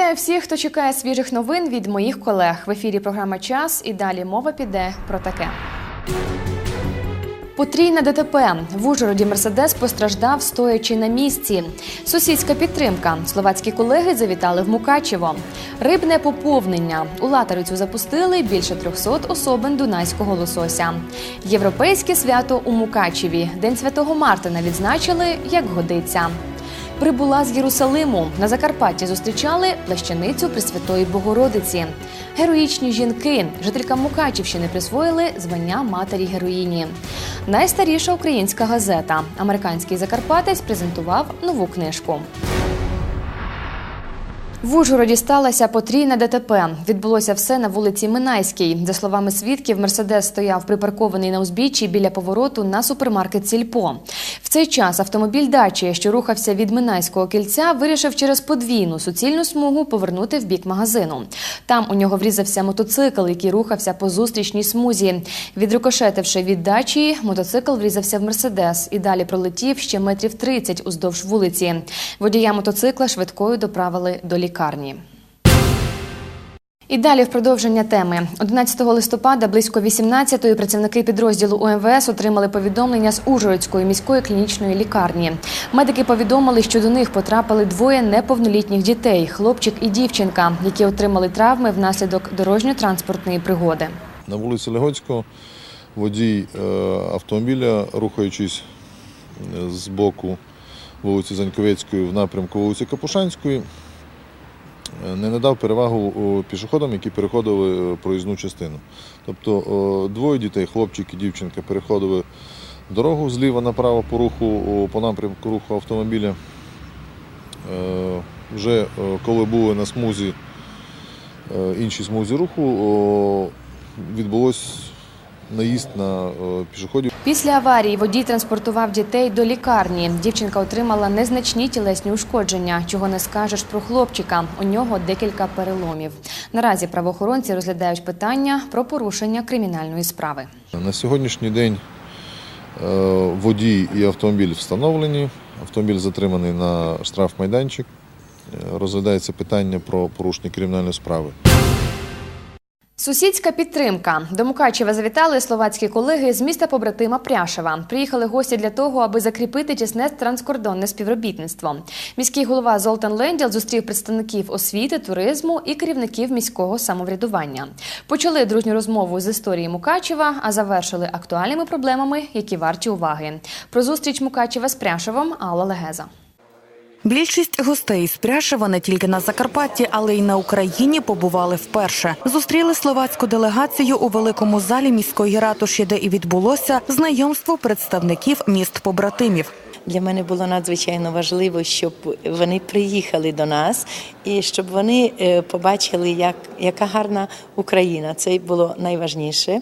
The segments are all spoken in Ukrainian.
Вітаю всіх, хто чекає свіжих новин від моїх колег. В ефірі програма Час і далі мова піде про таке. Потрійне ДТП в Ужгороді Мерседес постраждав, стоячи на місці. Сусідська підтримка. Словацькі колеги завітали в Мукачево. Рибне поповнення. У латерицю запустили більше 300 особин дунайського лосося. Європейське свято у Мукачеві. День святого Мартина відзначили, як годиться. Прибула з Єрусалиму. На Закарпатті зустрічали плащаницю Пресвятої Богородиці. Героїчні жінки. Жителька Мукачівщини присвоїли звання матері героїні. Найстаріша українська газета. Американський Закарпатець презентував нову книжку. В Ужгороді сталося потрійне ДТП. Відбулося все на вулиці Минайській. За словами свідків, Мерседес стояв припаркований на узбіччі біля повороту на супермаркет Сільпо. В цей час автомобіль дачі, що рухався від Минайського кільця, вирішив через подвійну суцільну смугу повернути в бік магазину. Там у нього врізався мотоцикл, який рухався по зустрічній смузі. Відрикошетивши від дачі, мотоцикл врізався в Мерседес і далі пролетів ще метрів 30 уздовж вулиці. Водія мотоцикла швидкою доправили до лікарні. І далі в продовження теми 11 листопада близько 18-ї працівники підрозділу УМВС отримали повідомлення з Ужгородської міської клінічної лікарні. Медики повідомили, що до них потрапили двоє неповнолітніх дітей хлопчик і дівчинка, які отримали травми внаслідок дорожньо-транспортної пригоди. На вулиці Легоцького водій е, автомобіля, рухаючись е, з боку вулиці Заньковецької в напрямку вулиці Капушанської, не надав перевагу пішоходам, які переходили е, проїзну частину. Тобто двоє дітей, хлопчик і дівчинка, переходили дорогу зліва направо по руху, по напрямку руху автомобіля. Е, Вже е, коли були на смузі, е, іншій смузі руху, відбулось наїзд на е, пішоходів. Після аварії водій транспортував дітей до лікарні. Дівчинка отримала незначні тілесні ушкодження, чого не скажеш про хлопчика. У нього декілька переломів. Наразі правоохоронці розглядають питання про порушення кримінальної справи. На сьогоднішній день е, водій і автомобіль встановлені. Автомобіль затриманий на штрафмайданчик. Е, Розглядається питання про порушення кримінальної справи. Сусідська підтримка. До Мукачева завітали словацькі колеги з міста побратима Пряшева. Приїхали гості для того, аби закріпити тісне транскордонне співробітництво. Міський голова Золтан Ленділ зустрів представників освіти, туризму і керівників міського самоврядування. Почали дружню розмову з історії Мукачева, а завершили актуальними проблемами, які варті уваги. Про зустріч Мукачева з Пряшевом Алла Легеза. Більшість гостей з Пряшева не тільки на Закарпатті, але й на Україні побували вперше. Зустріли словацьку делегацію у великому залі міської ратуші, де і відбулося знайомство представників міст побратимів. Для мене було надзвичайно важливо, щоб вони приїхали до нас і щоб вони е, побачили, як, яка гарна Україна. Це було найважніше.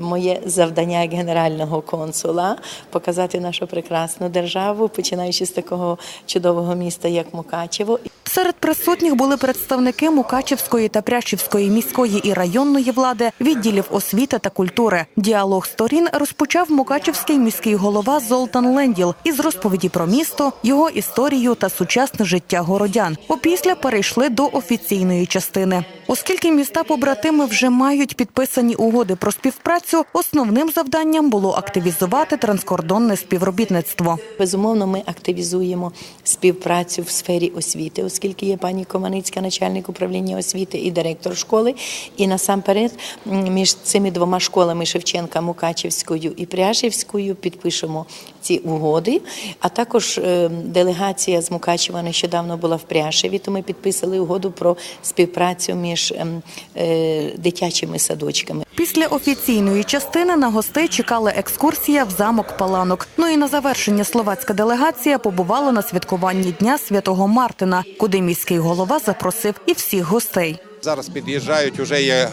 Моє завдання як генерального консула показати нашу прекрасну державу, починаючи з такого чудового міста, як Мукачево. Серед присутніх були представники Мукачівської та Прящівської міської і районної влади, відділів освіти та культури. Діалог сторін розпочав Мукачівський міський голова Золтан Ленділ із розповіді про місто, його історію та сучасне життя городян. Опісля перейшли до офіційної частини. Оскільки міста побратими вже мають підписані угоди про співпрацю, основним завданням було активізувати транскордонне співробітництво. Безумовно, ми активізуємо співпрацю в сфері освіти, оскільки є пані Команицька, начальник управління освіти і директор школи. І насамперед між цими двома школами Шевченка, Мукачівською і Пряшівською підпишемо ці угоди. А також е, делегація з Мукачева нещодавно була в Пряшеві, то ми підписали угоду про співпрацю між ем, е, дитячими садочками. Після офіційної частини на гостей чекала екскурсія в замок Паланок. Ну і на завершення словацька делегація побувала на святкуванні Дня Святого Мартина, куди міський голова запросив і всіх гостей. Зараз під'їжджають уже є е,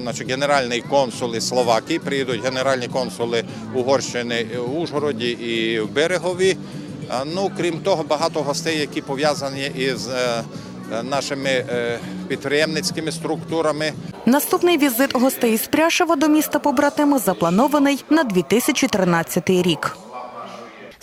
значить, генеральні консули Словакії, приїдуть генеральні консули Угорщини в Ужгороді і в Берегові. Е, Ну, крім того, багато гостей, які пов'язані із е, нашими е, підприємницькими структурами. Наступний візит гостей з Пряшева до міста побратими запланований на 2013 рік.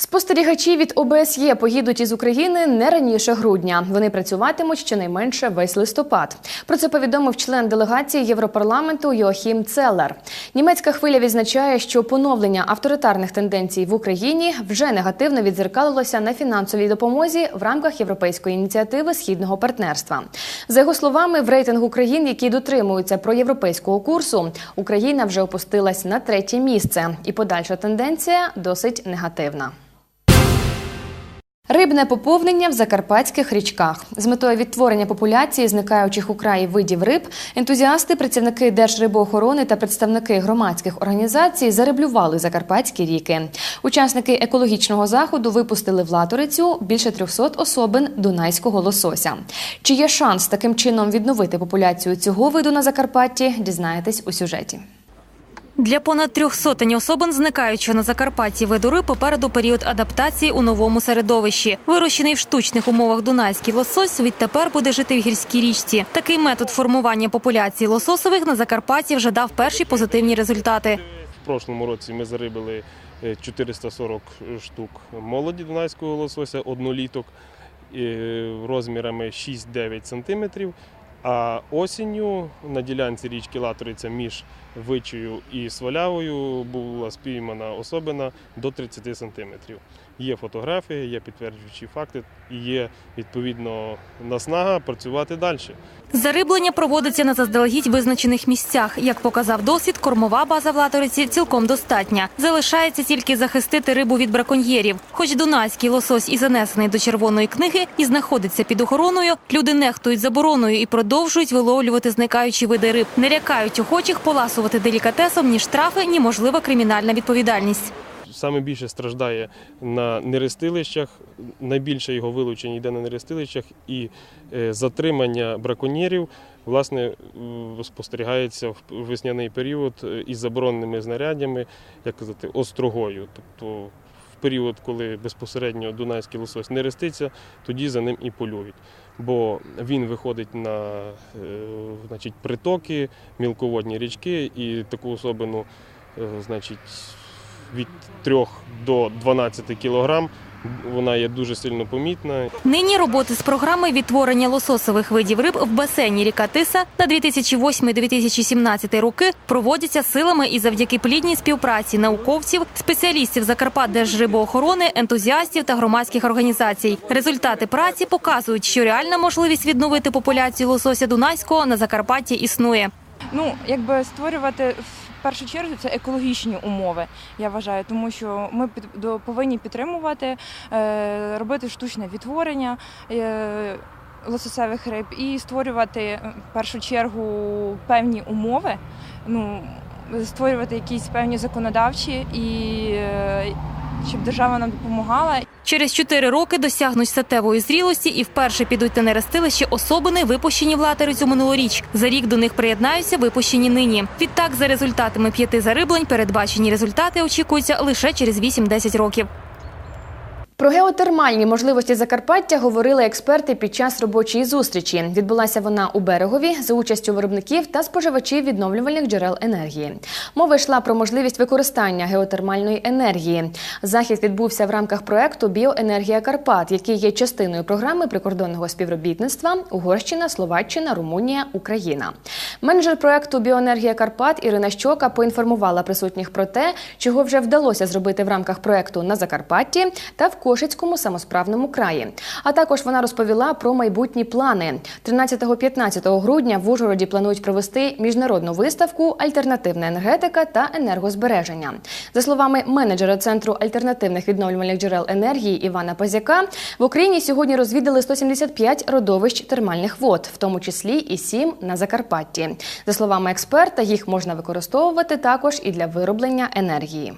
Спостерігачі від ОБСЄ поїдуть із України не раніше грудня. Вони працюватимуть щонайменше весь листопад. Про це повідомив член делегації Європарламенту Йоахім Целлер. Німецька хвиля відзначає, що поновлення авторитарних тенденцій в Україні вже негативно відзеркалилося на фінансовій допомозі в рамках європейської ініціативи східного партнерства. За його словами, в рейтингу країн, які дотримуються проєвропейського курсу, Україна вже опустилась на третє місце, і подальша тенденція досить негативна. Рибне поповнення в закарпатських річках з метою відтворення популяції зникаючих у краї видів риб. Ентузіасти, працівники Держрибоохорони та представники громадських організацій зареблювали закарпатські ріки. Учасники екологічного заходу випустили в латорицю більше 300 особин дунайського лосося. Чи є шанс таким чином відновити популяцію цього виду на Закарпатті? Дізнаєтесь у сюжеті. Для понад трьох сотень особин, зникаючого на Закарпатті виду риб, попереду період адаптації у новому середовищі. Вирощений в штучних умовах дунайський лосось відтепер буде жити в гірській річці. Такий метод формування популяції лососових на Закарпатті вже дав перші позитивні результати. В прошлому році ми зарибили е, 440 штук молоді дунайського лосося, одноліток е, розмірами 6-9 см. А осінню на ділянці річки Латориця між Вичею і Свалявою була спіймана особина до 30 см. Є фотографії, є підтверджуючі факти, і є відповідно наснага працювати далі. Зариблення проводиться на заздалегідь визначених місцях. Як показав досвід, кормова база в Латориці цілком достатня. Залишається тільки захистити рибу від браконьєрів. Хоч дунайський лосось і занесений до червоної книги і знаходиться під охороною, люди нехтують забороною і продовжують виловлювати зникаючі види риб. Не лякають охочих поласувати делікатесом ні штрафи, ні можлива кримінальна відповідальність. Саме більше страждає на нерестилищах, найбільше його вилучення йде на нерестилищах і е, затримання браконьєрів власне спостерігається в весняний період е, із забороненими знаряддями, як казати, острогою. Тобто в період, коли безпосередньо дунайський лосось не реститься, тоді за ним і полюють. Бо він виходить на е, значить, притоки, мілководні річки, і таку особину, значить, від 3 до 12 кілограм. Вона є дуже сильно помітна. Нині роботи з програми відтворення лососових видів риб в басейні ріка Тиса на 2008-2017 роки проводяться силами і завдяки плідній співпраці науковців, спеціалістів Закарпатдержрибоохорони, ентузіастів та громадських організацій. Результати праці показують, що реальна можливість відновити популяцію лосося дунайського на Закарпатті існує. Ну, якби створювати першу чергу це екологічні умови, я вважаю, тому що ми під, повинні підтримувати, е, робити штучне відтворення. Е, Лососевих риб і створювати е, в першу чергу певні умови, ну створювати якісь певні законодавчі і щоб держава нам допомагала Через чотири роки досягнуть статевої зрілості і вперше підуть на нерестилище особини, випущені в латерицю минулоріч. За рік до них приєднаються випущені нині. Відтак, за результатами п'яти зариблень, передбачені результати очікуються лише через 8-10 років. Про геотермальні можливості Закарпаття говорили експерти під час робочої зустрічі. Відбулася вона у берегові за участю виробників та споживачів відновлювальних джерел енергії. Мова йшла про можливість використання геотермальної енергії. Захід відбувся в рамках проекту Біоенергія Карпат, який є частиною програми прикордонного співробітництва Угорщина, Словаччина, Румунія, Україна. Менеджер проекту Біоенергія Карпат Ірина Щока поінформувала присутніх про те, чого вже вдалося зробити в рамках проекту на Закарпатті та в Кошицькому самосправному краї. А також вона розповіла про майбутні плани. 13-15 грудня в Ужгороді планують провести міжнародну виставку Альтернативна енергетика та енергозбереження. За словами менеджера центру альтернативних відновлювальних джерел енергії Івана Пазяка, в Україні сьогодні розвідали 175 родовищ термальних вод, в тому числі і 7 на Закарпатті. За словами експерта, їх можна використовувати також і для вироблення енергії.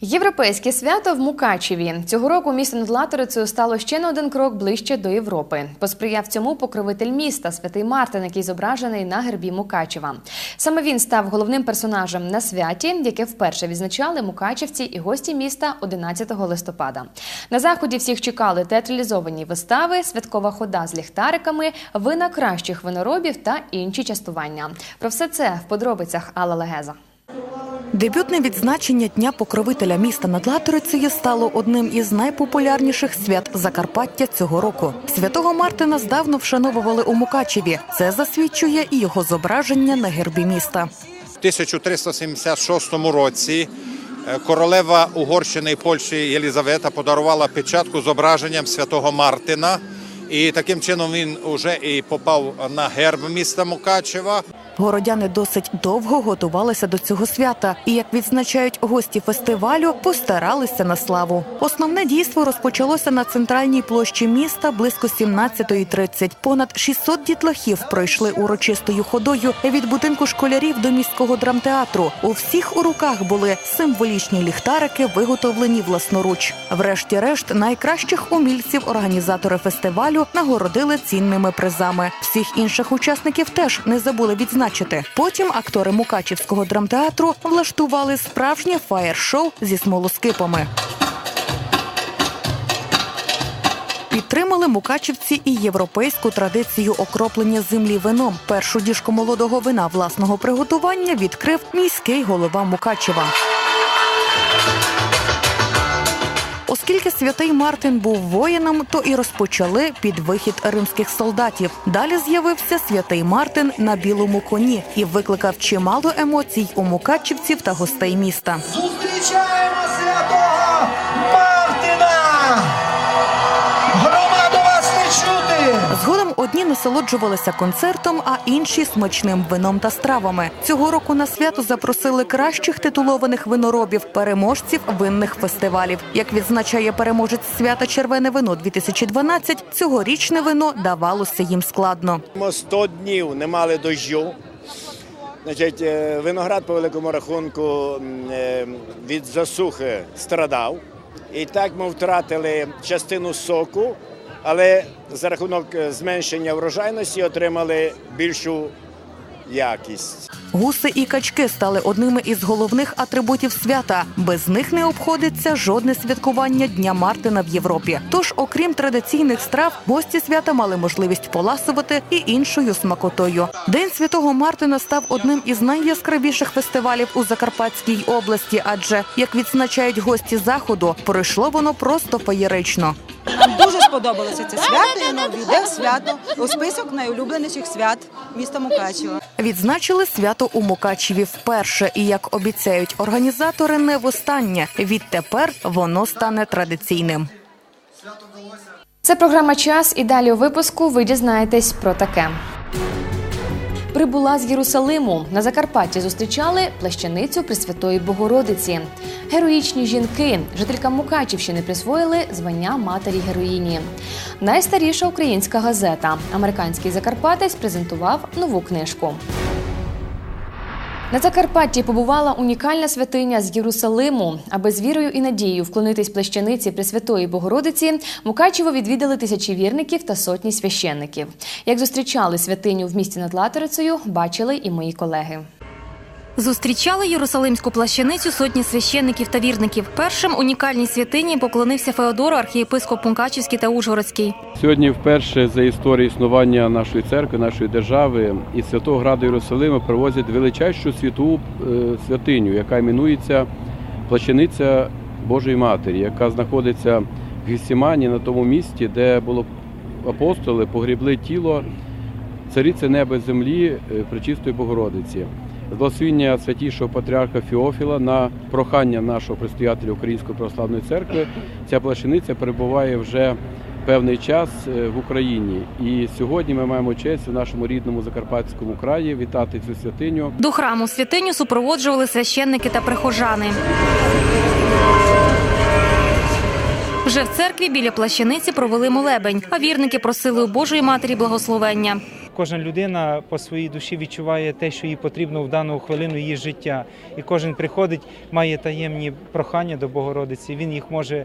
Європейське свято в Мукачеві цього року місто над Латорицею стало ще на один крок ближче до Європи. Посприяв цьому покровитель міста святий Мартин, який зображений на гербі Мукачева. Саме він став головним персонажем на святі, яке вперше відзначали мукачевці і гості міста 11 листопада. На заході всіх чекали театралізовані вистави, святкова хода з ліхтариками, вина кращих виноробів та інші частування. Про все це в подробицях Алла Легеза. Дебютне відзначення Дня покровителя міста над Латорицею стало одним із найпопулярніших свят Закарпаття цього року. Святого Мартина здавна вшановували у Мукачеві. Це засвідчує і його зображення на гербі міста. В 1376 році е, королева Угорщини і Польщі Єлізавета подарувала печатку зображенням святого Мартина. І таким чином він вже і попав на герб міста Мукачева. Городяни досить довго готувалися до цього свята, і як відзначають гості фестивалю, постаралися на славу. Основне дійство розпочалося на центральній площі міста близько 17.30. Понад 600 дітлахів пройшли урочистою ходою від будинку школярів до міського драмтеатру. У всіх у руках були символічні ліхтарики, виготовлені власноруч. Врешті-решт, найкращих умільців організатори фестивалю нагородили цінними призами. Всіх інших учасників теж не забули відзначити. Потім актори Мукачівського драмтеатру влаштували справжнє фаєр-шоу зі смолоскипами. Підтримали мукачівці і європейську традицію окроплення землі вином. Першу діжку молодого вина власного приготування відкрив міський голова Мукачева. Оскільки святий Мартин був воїном, то і розпочали під вихід римських солдатів. Далі з'явився святий Мартин на білому коні і викликав чимало емоцій у мукачівців та гостей міста. Зустрічаємо Згодом одні насолоджувалися концертом, а інші смачним вином та стравами. Цього року на свято запросили кращих титулованих виноробів, переможців винних фестивалів. Як відзначає переможець свята Червене вино 2012, цьогорічне вино давалося їм складно. Ми 100 днів не мали дощу. Значить, е, виноград по великому рахунку е, від засухи страдав. І так ми втратили частину соку, але за рахунок е, зменшення врожайності отримали більшу якість. Гуси і качки стали одними із головних атрибутів свята. Без них не обходиться жодне святкування Дня Мартина в Європі. Тож, окрім традиційних страв, гості свята мали можливість поласувати і іншою смакотою. День святого Мартина став одним із найяскравіших фестивалів у Закарпатській області, адже як відзначають гості заходу, пройшло воно просто феєрично. Нам дуже сподобалося це свято, і воно війде в свято у список найулюбленіших свят міста Мукачева. Відзначили свято у Мукачеві вперше, і як обіцяють організатори, не востаннє. Відтепер воно стане традиційним. Це програма Час і далі у випуску ви дізнаєтесь про таке. Прибула з Єрусалиму. На Закарпатті зустрічали плащаницю Пресвятої Богородиці. Героїчні жінки, жителькам Мукачівщини присвоїли звання матері героїні. Найстаріша українська газета. Американський Закарпатець презентував нову книжку. На Закарпатті побувала унікальна святиня з Єрусалиму. Аби з вірою і надією вклонитись плащаниці Пресвятої Богородиці, Мукачево відвідали тисячі вірників та сотні священників. Як зустрічали святиню в місті над Латерицею, бачили і мої колеги. Зустрічали Єрусалимську плащаницю сотні священників та вірників. Першим унікальній святині поклонився Феодору, архієпископ Пункачівський та Ужгородський. Сьогодні вперше за історію існування нашої церкви, нашої держави і святого граду Єрусалима привозять величайшу святу е, святиню, яка іменується Плащаниця Божої Матері, яка знаходиться в Гесімані на тому місці, де було апостоли погрібли тіло цариці неба землі е, Пречистої Богородиці. З благословіння святішого патріарха Феофіла на прохання нашого предстоятеля Української православної церкви ця плащаниця перебуває вже певний час е, в Україні. І сьогодні ми маємо честь в нашому рідному Закарпатському краї вітати цю святиню. До храму святиню супроводжували священники та прихожани. Вже в церкві біля плащаниці провели молебень, а вірники просили у Божої матері благословення. Кожна людина по своїй душі відчуває те, що їй потрібно в дану хвилину її життя. І кожен приходить, має таємні прохання до Богородиці. Він їх може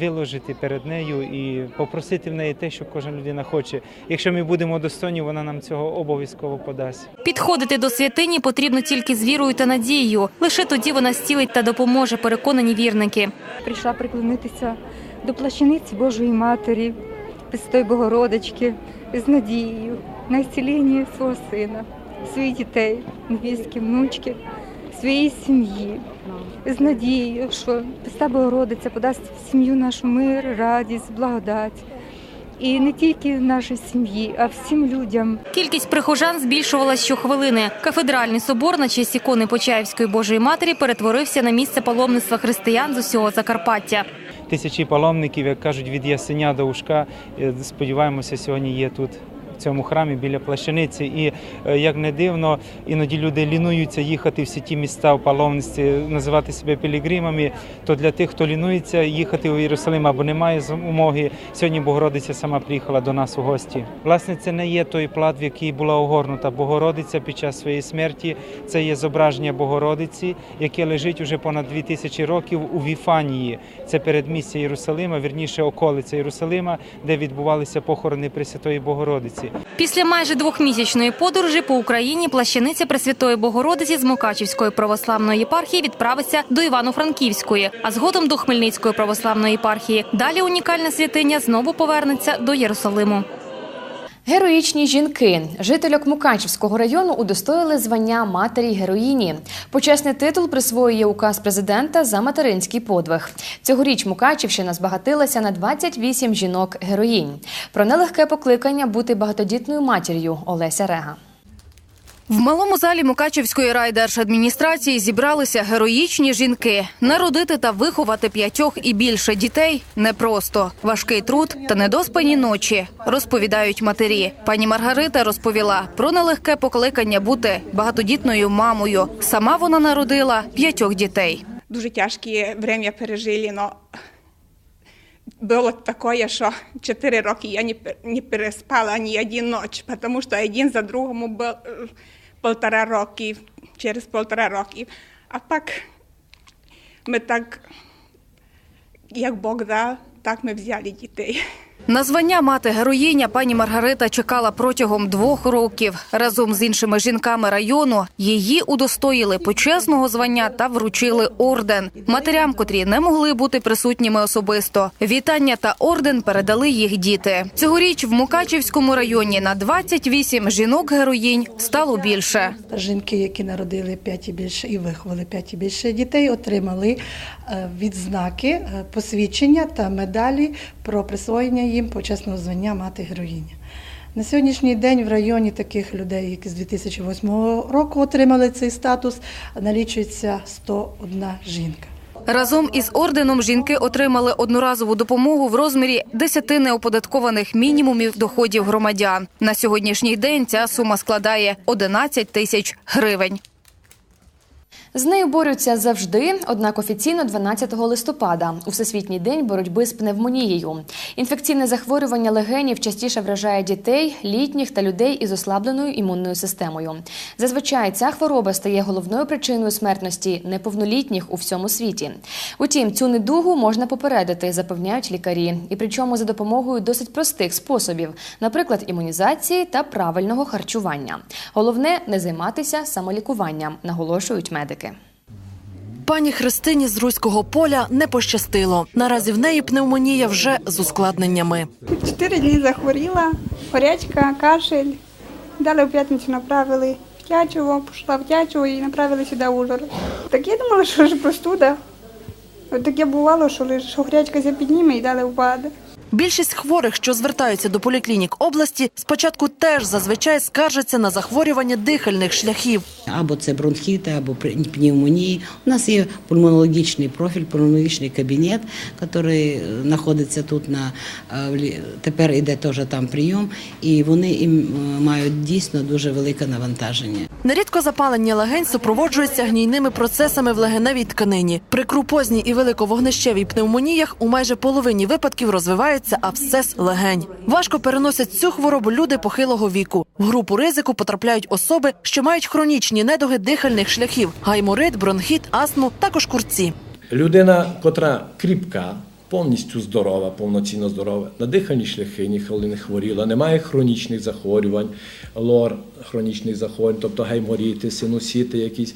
виложити перед нею і попросити в неї те, що кожна людина хоче. Якщо ми будемо достойні, вона нам цього обов'язково подасть. Підходити до святині потрібно тільки з вірою та надією. Лише тоді вона зцілить та допоможе, переконані вірники. Прийшла приклонитися до плащаниці Божої Матері, Пресвятої Богородички з надією на зцілення свого сина, своїх дітей, невістки, внучки, своїй сім'ї з надією, що Христа Богородиця подасть в сім'ю нашу мир, радість, благодать. І не тільки в нашій сім'ї, а всім людям. Кількість прихожан збільшувалась щохвилини. Кафедральний собор на честь ікони Почаївської Божої Матері перетворився на місце паломництва християн з усього Закарпаття. Тисячі паломників, як кажуть, від ясеня до ушка. Е, Сподіваємося, сьогодні є тут. Цьому храмі біля плащаниці, і е, як не дивно, іноді люди лінуються їхати всі ті міста в паломництві, називати себе пілігримами. То для тих, хто лінується їхати в Єрусалим або не має змоги, сьогодні Богородиця сама приїхала до нас у гості. Власне, це не є той плат, в який була огорнута Богородиця під час своєї смерті. Це є зображення Богородиці, яке лежить уже понад 2000 років у Віфанії. Це передмістя Єрусалима, вірніше околиця Єрусалима, де відбувалися похорони Пресвятої Богородиці. Після майже двохмісячної подорожі по Україні плащаниця Пресвятої Богородиці з Мукачівської православної єпархії відправиться до Івано-Франківської, а згодом до Хмельницької православної єпархії. Далі унікальна святиня знову повернеться до Єрусалиму. Героїчні жінки. Жительок Мукачівського району удостоїли звання матері героїні. Почесний титул присвоює указ президента за материнський подвиг. Цьогоріч Мукачівщина збагатилася на 28 жінок героїнь. Про нелегке покликання бути багатодітною матір'ю Олеся Рега. В малому залі Мукачівської райдержадміністрації зібралися героїчні жінки. Народити та виховати п'ятьох і більше дітей непросто. Важкий труд та недоспані ночі, розповідають матері. Пані Маргарита розповіла про нелегке покликання бути багатодітною мамою. Сама вона народила п'ятьох дітей. дуже тяжкі время пережили, но було таке, що 4 роки я не переспала ні один ніч, тому що один за другому був е, полтора роки, через полтора роки. А так ми так, як Бог дав, так ми взяли дітей. На звання мати героїня пані Маргарита чекала протягом двох років. Разом з іншими жінками району її удостоїли почесного звання та вручили орден. Матерям, котрі не могли бути присутніми особисто. Вітання та орден передали їх діти. Цьогоріч в Мукачівському районі на 28 жінок героїнь стало більше. Жінки, які народили 5 і більше і виховали 5 і більше дітей, отримали е, відзнаки, е, посвідчення та медалі про присвоєння їм почесного звання мати героїня. На сьогоднішній день в районі таких людей, які з 2008 року отримали цей статус, налічується 101 жінка. Разом із орденом жінки отримали одноразову допомогу в розмірі 10 неоподаткованих мінімумів доходів громадян. На сьогоднішній день ця сума складає 11 тисяч гривень. З нею борються завжди, однак офіційно 12 листопада, у Всесвітній день боротьби з пневмонією. Інфекційне захворювання легенів частіше вражає дітей, літніх та людей із ослабленою імунною системою. Зазвичай ця хвороба стає головною причиною смертності неповнолітніх у всьому світі. Утім, цю недугу можна попередити, запевняють лікарі, і причому за допомогою досить простих способів, наприклад, імунізації та правильного харчування. Головне не займатися самолікуванням, наголошують медики. Пані Христині з Руського поля не пощастило. Наразі в неї пневмонія вже з ускладненнями. Чотири дні захворіла, горячка, кашель. Далі в п'ятницю направили в Тячево, пішла в Тячево і направили сюди в Ужгород. Так я думала, що ж простуда. Таке бувало, що лише що гарячка підніме і далі впаде. Більшість хворих, що звертаються до поліклінік області, спочатку теж зазвичай скаржаться на захворювання дихальних шляхів. Або це бронхіти, або пневмонії. У нас є пульмонологічний профіль, пульмонологічний кабінет, який знаходиться тут на е, тепер іде теж там прийом, і вони їм е, мають дійсно дуже велике навантаження. Нерідко запалення легень супроводжується гнійними процесами в легеневій тканині. При крупозній і великовогнищевій пневмоніях у майже половині випадків розвивається абсцес легень. Важко переносять цю хворобу люди похилого віку. В групу ризику потрапляють особи, що мають хронічні недуги дихальних шляхів: гайморит, бронхіт, астму, також курці. Людина, котра кріпка, повністю здорова, повноцінно здорова, на дихальні шляхи ніколи не хворіла, немає хронічних захворювань, лор хронічних захворювань, тобто гайморіти, синусіти якісь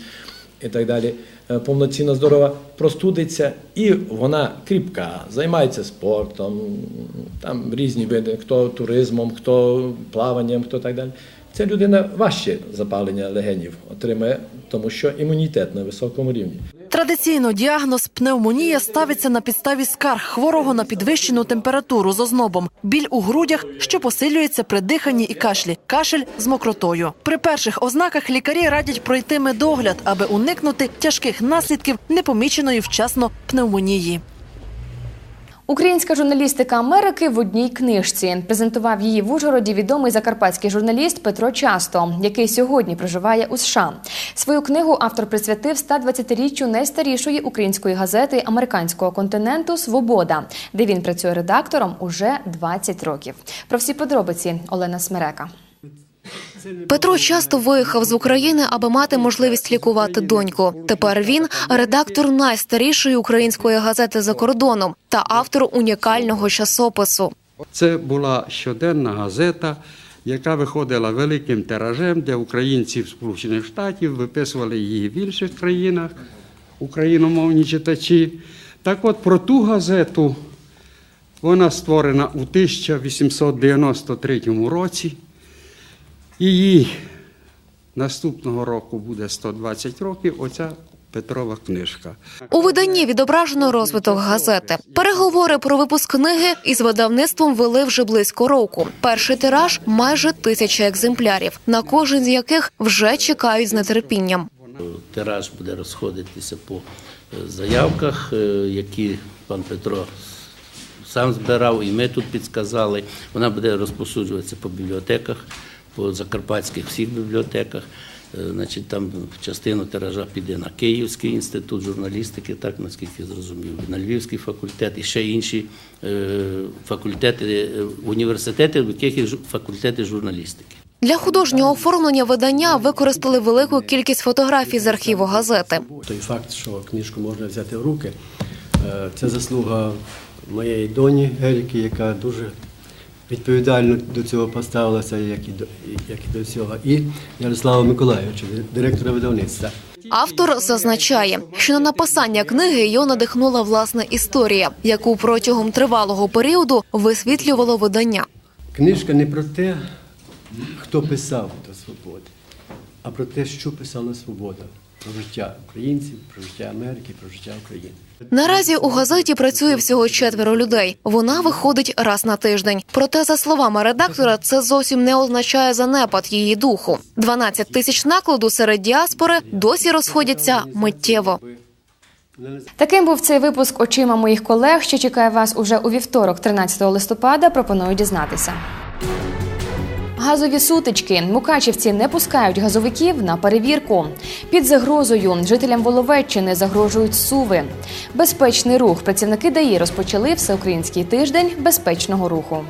і так далі. Е, Повноцінно здорова, простудиться, і вона кріпка, займається спортом, там різні види, хто туризмом, хто плаванням, хто так далі. Ця людина важче запалення легенів отримає, тому що імунітет на високому рівні. Традиційно діагноз пневмонія ставиться на підставі скарг хворого на підвищену температуру з ознобом, біль у грудях, що посилюється при диханні і кашлі, кашель з мокротою. При перших ознаках лікарі радять пройти медогляд, аби уникнути тяжких наслідків непоміченої вчасно пневмонії. Українська журналістика Америки в одній книжці презентував її в Ужгороді відомий закарпатський журналіст Петро Часто, який сьогодні проживає у США. Свою книгу автор присвятив 120-річчю найстарішої української газети американського континенту Свобода, де він працює редактором уже 20 років. Про всі подробиці Олена Смерека. Петро часто виїхав з України, аби мати можливість лікувати доньку. Тепер він редактор найстарішої української газети за кордоном та автор унікального часопису. Це була щоденна газета, яка виходила великим тиражем для українців Сполучених Штатів, виписували її в інших країнах, україномовні читачі. Так от про ту газету вона створена у 1893 році. Її наступного року буде 120 років. Оця Петрова книжка. У виданні відображено розвиток газети. Переговори про випуск книги із видавництвом вели вже близько року. Перший тираж майже тисяча екземплярів, на кожен з яких вже чекають з нетерпінням. Тираж буде розходитися по е, заявках, е, які пан Петро сам збирав, і ми тут підсказали. Вона буде розпосуджуватися по бібліотеках, по закарпатських всіх бібліотеках. Е, Значить, там частина тиража піде на Київський інститут журналістики, так наскільки зрозумів, на Львівський факультет і ще інші е, факультети, е, університети, в яких є факультети журналістики. Для художнього оформлення видання використали велику кількість фотографій з архіву газети. Той факт, що книжку можна взяти в руки, це заслуга моєї доні Геліки, яка дуже відповідально до цього поставилася, як і до, як і до всього, і Ярослава Миколайовича, директора видавництва. Автор зазначає, що на написання книги його надихнула власна історія, яку протягом тривалого періоду висвітлювало видання. Книжка не про те, хто писав до свободи, а про те, що писала свобода, про життя українців, про життя Америки, про життя України. Наразі у газеті працює всього четверо людей. Вона виходить раз на тиждень. Проте, за словами редактора, це зовсім не означає занепад її духу. 12 тисяч накладу серед діаспори досі розходяться миттєво. Таким був цей випуск очима моїх колег, що чекає вас уже у вівторок, 13 листопада. Пропоную дізнатися. Газові сутички. Мукачівці не пускають газовиків на перевірку. Під загрозою жителям Воловеччини загрожують суви. Безпечний рух. Працівники ДАІ розпочали всеукраїнський тиждень безпечного руху.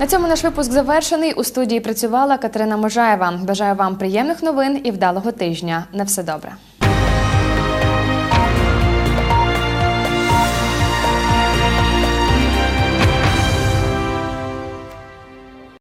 На цьому наш випуск завершений. У студії працювала Катерина Можаєва. Бажаю вам приємних новин і вдалого тижня. На все добре.